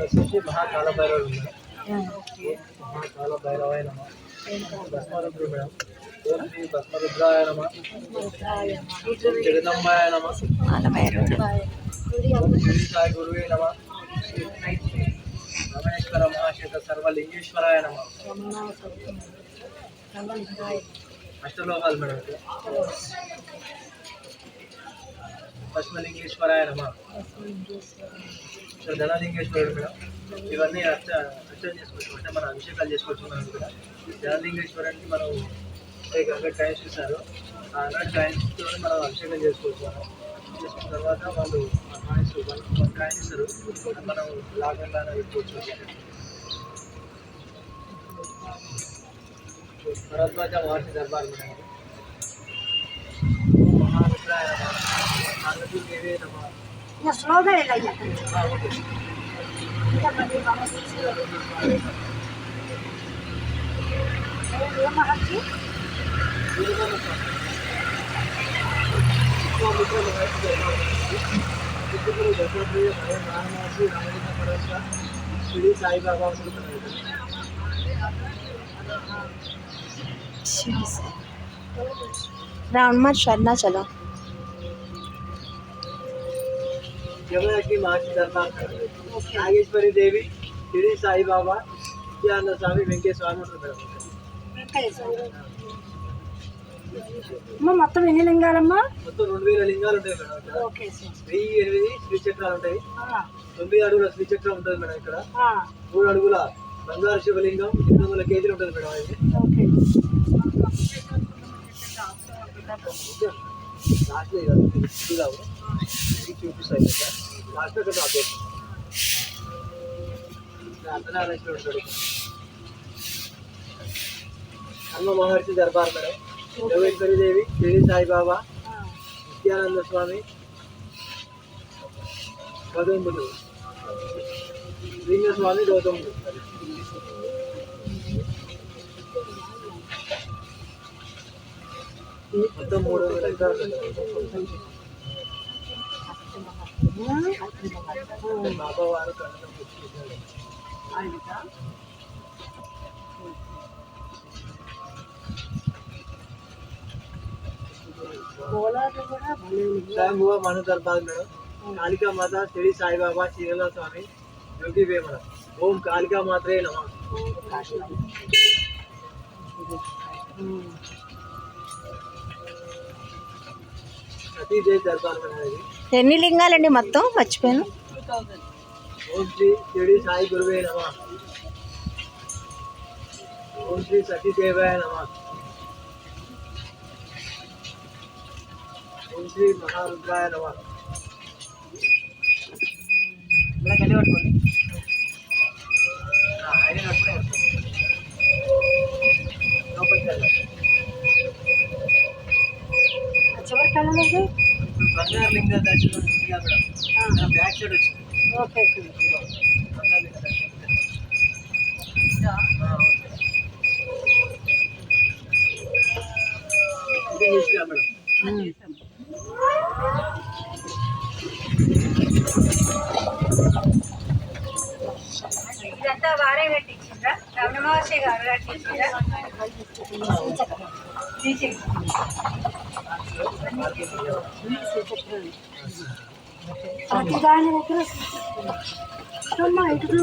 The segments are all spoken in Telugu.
వచ్చేసి మహాకాల భైరవుడు మేడం మహాకాల భైరవాయ నమ భస్మరుద్రుడు మేడం ఓం శ్రీ భస్మరుద్రాయ నమ ఓం జగదంబాయ నమ ఓం శ్రీ సాయి గురువే నమ రమణేశ్వర మహాశేత సర్వలింగేశ్వరాయ నమ అష్టలోకాలు మేడం ఇక్కడ. పశ్చిమలింగేశ్వరాయ నమ సో ధనలింగేశ్వరుడు కూడా ఇవన్నీ అర్చ అర్చన చేసుకోవచ్చు. అంటే మనం అభిషేకాలు చేసుకోవచ్చు మనం కూడా. ధనలింగేశ్వరానికి మనం లైక్ హండ్రెడ్ కాయిన్స్ ఇస్తారు ఆ హండ్రెడ్ కాయిన్స్తో మనం అభిషేకం చేసుకోవచ్చు. మనం చేసుకున్న తర్వాత వాళ్ళు ఆ కాయిన్స్ వన్ కాయిన్ ఇస్తారు మనం లాగంగా పెట్టుకోవచ్చు. భరద్వాజ మహర్షి దర్బార్ మేడం ఇది. మహారుద్రాయ నమ నమ slogan era ya. राउंड मार शरना चलो यमुना की मासी दरबार नागेश्वरी देवी श्री साई बाबा నిత్యానంద స్వామి వెంకయ్య స్వామి ఉంటారు మేడం అమ్మ మొత్తం ఎన్ని లింగాలమ్మా మొత్తం రెండు వేల లింగాలు ఉంటాయి మేడం ఇక్కడ ఓకే సార్ వెయ్యి ఎనిమిది శ్రీచక్రాలు ఉంటాయి ఆ, తొమ్మిది అడుగుల శ్రీచక్రం ఉంటుంది మేడం ఇక్కడ ఆ, మూడు అడుగుల బంగారు శివలింగం ఎనిమిది వందల కేజీలు ఉంటుంది మేడం ఇది ఓకే లాస్ట్ లో ఇది చూద్దాము ఇది చూపిస్తాయి కదా లాస్ట్లో కొంచెం అప్డేట్ అర్ధనారేశ్వరుడు ఉంటాడు హనుమ మహర్షి దర్బార్ మేడం యోగేశ్వరి దేవి షిరిడి సాయిబాబా ఆ, నిత్యానంద స్వామి గౌతముడు లింగస్వామి గౌతముడు మొత్తం మూడు వందల ఎకరాలు ఉన్నాయి. బాబా వారు కన్నం పుచ్చుకుంటారు. కోలాటం కూడా భలే ఉంది. స్వయంభువ మను దర్బార్ మేడం కాళికా మాత షిరిడి సాయిబాబా శ్రీల స్వామి యోగి వేమన ఓం కాళికా మాత్రే నమ ఉమ్. సతీదేవి దర్బార్ మేడం ఇది ఎన్ని లింగాలండి మొత్తం? మర్చిపోయాను. ఓం శ్రీ షిరిడి సాయి గురువే నమ. ఓం శ్రీ సతీదేవాయ నమ. ఓం శ్రీ మహారుద్రాయ నమ. ఇలా గల్లి పట్టుకోండి. ఆ, ఆయన పట్టుకునే లోపలికి వెళ్ళండి. ఆ చివరి బంగారు లింగ దర్శనం ఉంది బ్యాక్ సైడ్ వచ్చింది. Okay madam? ఇదంతా వారే కట్టించిండ్రా? రమణ మహర్షి గారు ప్రతి దాని దగ్గర అమ్మా ఇటు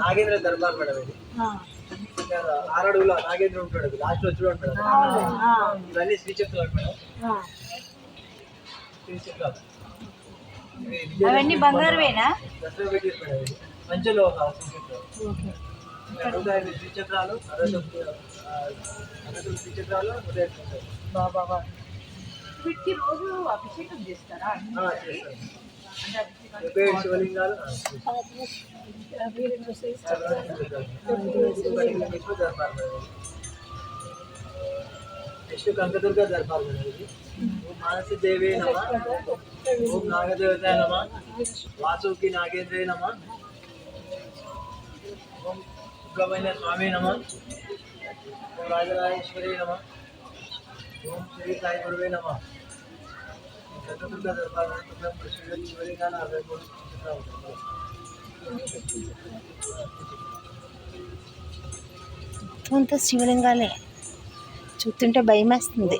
నాగేంద్ర దర్బార్ మేడం ఇది. ఇక్కడ ఆరు అడుగుల నాగేంద్ర ఉంటాడు లాస్ట్లో చూడండి మేడం ఇవన్నీ శ్రీచక్రాలు మేడం. శ్రీచక్రాలు. అవన్నీ బంగారువేనా? దసరా మేడం ఒక శ్రీచక్రాలు. నూట ఐదు ఐదు ఉంటాయి. బాబా వీటికి రోజు అభిషేకం చేస్తారా శివలింగాలు నెక్స్ట్ దర్బార్ కనకదుర్గ ఇది మానసి దేవి నమ ఓం నాగదేవతాయ నమ వాసుకి నాగేంద్రే నమ సుబ్రహ్మణ్య స్వామి నమ. ఓం రాజరాజేశ్వరి నమ. ఓం శ్రీ సాయి గురువే నమ. కనకదుర్గ దర్బార్ చిత్రాలు ఉంటాయి. అంతా శివలింగాలే. చూస్తుంటే భయం వేస్తుంది.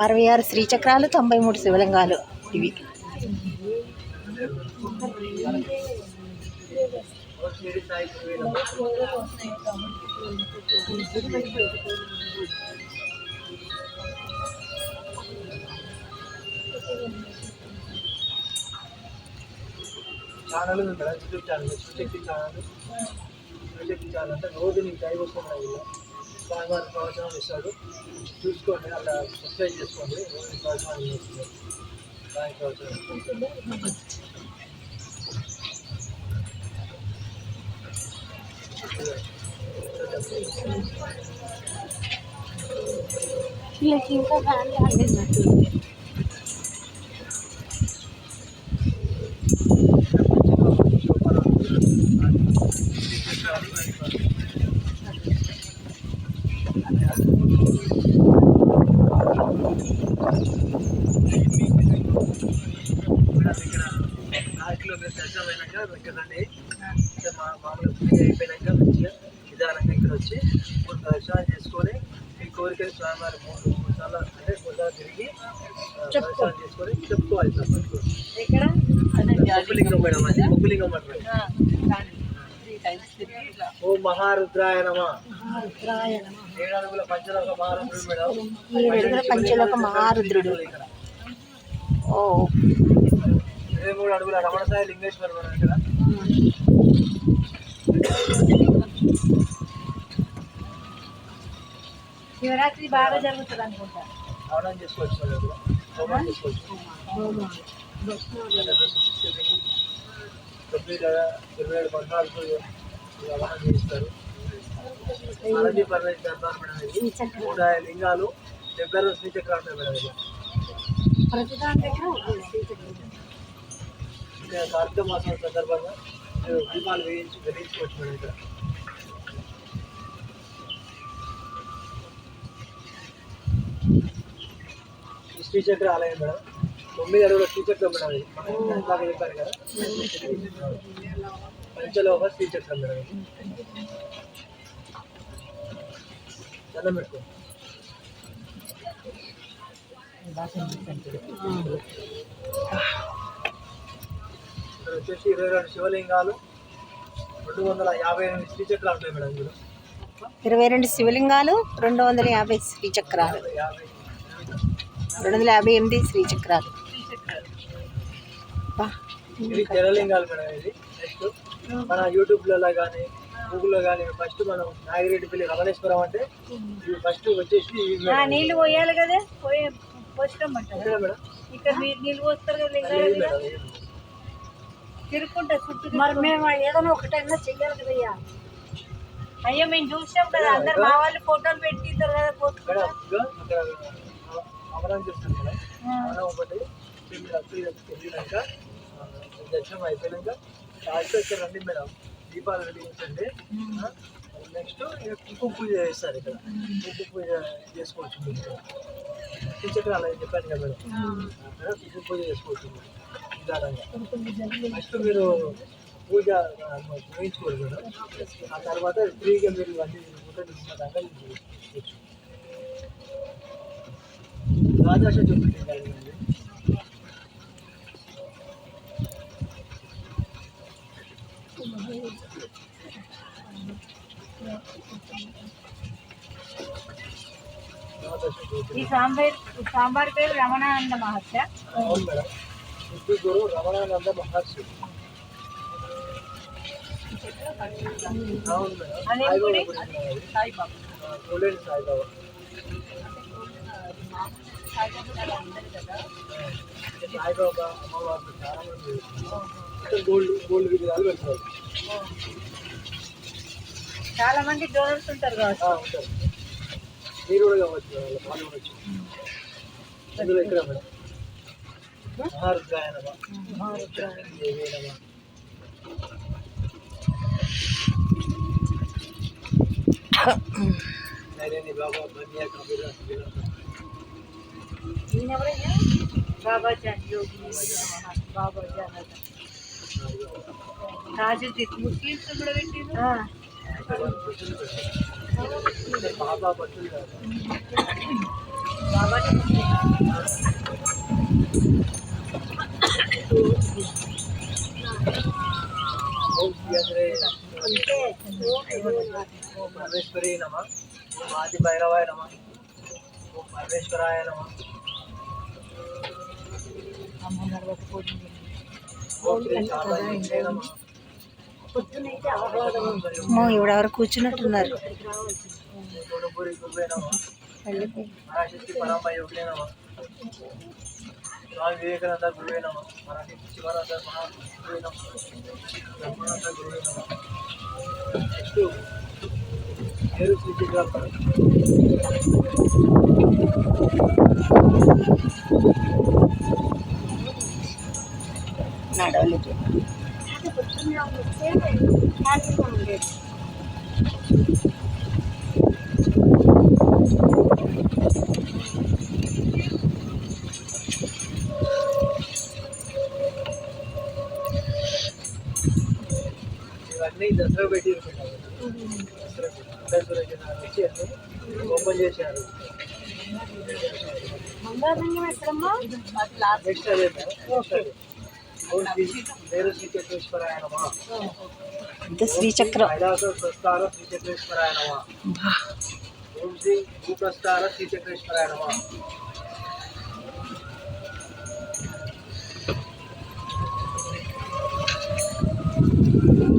అరవై ఆరు శ్రీచక్రాలు తొంభై మూడు శివలింగాలు ఇవి. ఛానల్ ఉంది YouTube channel Shivashakti channel Shivashakti channel అంటే రోజు నీకు టైం వస్తున్నాయి ఇలా స్వామివారి ప్రవచనం ఇస్తాడు చూసుకోండి అలా సబ్స్క్రైబ్ చేసుకోండి రోజు ప్రవచనాలు చేస్తున్నారు దాని ప్రవచనం Y aquí రండి అంటే మా మామూలుగా పూజ అయిపోయినాక మంచిగా నిదానంగా ఇక్కడ వచ్చి మూడు దర్శనాలు చేసుకొని మీ కోరికలు స్వామివారి మూడు మూడు సార్లు అంటే మూడు సార్లు తిరిగి దర్శనం చేసుకొని చెప్పుకోవాలి సార్ బొబ్బులింగం మేడం అది ఇట్లా. ఓ మహారుద్రాయ నమ. రుద్రాయ నమః. ఏడు అడుగుల పంచలోక మహారుద్రుడు మేడం. ఏడు అడుగుల పంచలోక మహారుద్రుడు ఓ. ఇరవై మూడు అడుగుల రమణసాయి లింగేశ్వర ఇక్కడ. శివరాత్రి బాగా జరుగుతుంది అనుకుంటా. ఇరవై ఏడు మంత్రాలతో రవాణా చేస్తారు. మేడం ఇది నూట ఐదు లింగాలు డెబ్బై రెండు శ్రీచక్రాలు ఉంటాయి మేడం ఇది ప్రతి దాని దగ్గర కార్తీక మాసం సందర్భంగా మీరు దీపాలు వేయించి వెలిగించుకోవచ్చు మేడం ఇక్కడ ఈ శ్రీచక్ర ఆలయం మేడం తొమ్మిది అడుగుల శ్రీచక్రం మేడం ఇది మనం ఇందాక చెప్పారు కదా పంచలోహ శ్రీచక్రం మేడం ఇది దండం పెట్టుకో ఇక్కడ వచ్చేసి ఇరవై రెండు శివలింగాలు రెండు వందల యాభై ఎనిమిది శ్రీచక్రాలు ఉంటాయి మేడం ఇందులో. ఇరవై రెండు శివలింగాలు రెండు వందల యాభై శ్రీచక్రాలు. యాభై రెండు వందల యాభై ఎనిమిది శ్రీచక్రాలు. బా, ఇది జలలింగాలు మేడం ఇది నెక్స్ట్ మన యూట్యూబ్లలో కానీ గూగుల్లో కానీ ఫస్ట్ మనం నాగిరెడ్డిపల్లి రమణేశ్వరం అంటే ఇది ఫస్ట్ వచ్చేసి ఇవి. నీళ్ళు పోయాలి కదా పోయి పోసుకోమంటారు ఇక్కడ మీరు నీళ్ళు పోస్తారు కదా ఇది లింగాల మీద మేడం ఇది. తిరుక్కుంటా చుట్టూ మరి మేము ఏదైనా ఒకటైనా చెయ్యాలి కదయ్యా. అయ్యో మేము చూసాం కదా అందరు మా వాళ్ళు ఫోటోలు పెట్టిస్తారు కదా పోతున్నారు. చేస్తాం మేడం అమరం ఒకటి మీరు అప్పుడు వెళ్ళినాక ఆ, దర్శనం అయిపోయినాక లాస్ట్ ఇక్కడ రండి మేడం. దీపాలు వెలిగించండి. నెక్స్ట్ కుంకుమ పూజ చేస్తారు ఇక్కడ. కుంకుమ పూజ చేసుకోవచ్చు. టీచర్ అలా చెప్పాను కదా మేడం. కుంకుమ పూజ చేసుకోవచ్చు ఫస్ట్ మీరు పూజ మేడం ఆ తర్వాత ఫ్రీగా మీరు ఇవన్నీ ఫోటో తీసుకున్నాక రాజాష చూపించండి ఈ సాంబార్ సాంబార్ పేరు రమణానంద మహర్షి. అవును మేడం. సిద్ధి గురు రమణానంద మహర్షి? సాయిబాబా. సాయిబాబా. సాయిబాబా. అమ్మవారు చాలా మంది గోల్డ్ గోల్డ్ విగ్రహాలు పెడతారు. చాలా మంది డోనర్స్ ఉంటారు కావచ్చు మీరు కూడా కావచ్చు వాళ్ళ పాల్గొనవచ్చు ఇక్కడ మేడం? మహారుద్రాయ నమ దేవే నమ నైరేని బాబా బన్యా కబీరా వీళ్ళంతా. ఈయన ఎవరయ్యా బాబా జాన్ యోగి బాబా జాన్ అట. తాజుద్దీన్ ముస్లిమ్స్ కూడా పెట్టిండు బాబా భక్తులు కాదు బాబానే ముస్లిం ఓం శ్రీ అగ్రే ఓం పరమేశ్వరి నమ. ఆది భైరవాయ నమ. ఓం పరమేశ్వరాయ నమ. అమ్మో ఈవిడెవరు కూర్చున్నట్టున్నారు. గురుపురి స్వామి వివేకానంద గురువే నమ మరాఠీ శివానంద మహా గురువే నమ బ్రహ్మానంద గురువే నమ నెక్స్ట్ పేరు శ్రీచక్రాపర్ నడవలేదు పొద్దున్నే వస్తే హ్యాపీగా ఉండేది ఇవన్నీ దసరా పెట్టి ఓపెన్ చేశారు. మందారంగం ఎక్కడమ్మా? నెక్స్ట్ అదే నెక్స్ట్ అదే. ఓం శ్రీ పేరు శ్రీచక్రేశ్వరాయ నమ ఇది శ్రీచక్రం కైలాస ప్రస్థాన శ్రీచక్రేశ్వరాయ నమ ఓం శ్రీ భూప్రస్థాన శ్రీచక్రేశ్వరాయ నమ